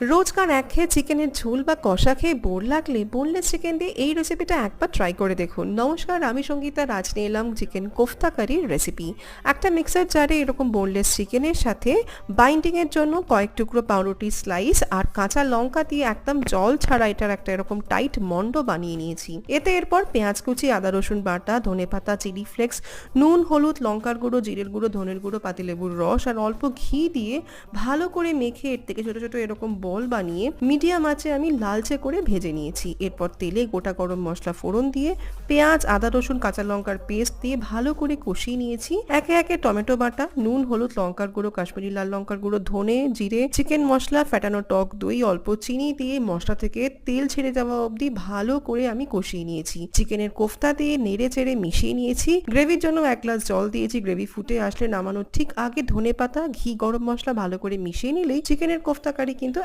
রোজকার এক খেয়ে চিকেনের ঝোল বা কষা খেয়ে বোর লাগলে বোনলেস চিকেন দিয়ে এই রেসিপিটা একবার ট্রাই করে দেখুন। নমস্কার, আমি সঙ্গীতা রাজ নিয়ে এলাম চিকেন কোফতা কারির রেসিপি একটা মিক্সার জারে এরকম বোনলেস চিকেনের সাথে বাইন্ডিংয়ের জন্য কয়েক টুকরো পাউরুটি স্লাইস আর কাঁচা লঙ্কা দিয়ে একদম জল ছাড়া এটার একটা এরকম টাইট মন্ড বানিয়ে নিয়েছি। এতে এরপর পেঁয়াজ কুচি, আদা রসুন বাটা, ধনে পাতা চিলি ফ্লেক্স নুন, হলুদ, লঙ্কার গুঁড়ো, জিরের গুঁড়ো, ধনের গুঁড়ো, পাতিলেবুর রস আর অল্প ঘি দিয়ে ভালো করে মেখে এর থেকে ছোট ছোট এরকম বল বানিয়ে মিডিয়াম আঁচে আমি লালচে করে ভেজে নিয়েছি। এরপর তেলে গোটা গরম মশলা ফোড়ন দিয়ে পেঁয়াজ, আদা, রসুন, কাঁচা লঙ্কার পেস্ট দিয়ে ভালো করে কষিয়ে নিয়েছি। একে একে টমেটো বাটা, নুন, হলুদ লঙ্কার গুঁড়ো, কাশ্মীরি লাল লঙ্কার গুঁড়ো, ধনে, জিরে, চিকেন মশলা ফ্যাটানো টক দই, অল্প চিনি দিয়ে মশলা থেকে তেল ছেড়ে যাওয়া অবধি ভালো করে আমি কষিয়ে নিয়েছি। চিকেনের কোফতা দিয়ে নেড়ে চেড়ে মিশিয়ে নিয়েছি। গ্রেভির জন্য এক গ্লাস জল দিয়েছি। গ্রেভি ফুটে আসলে নামানোর ঠিক আগে ধনে পাতা ঘি, গরম মশলা ভালো করে মিশিয়ে নিলেই চিকেনের কোফতা কারি কিন্তু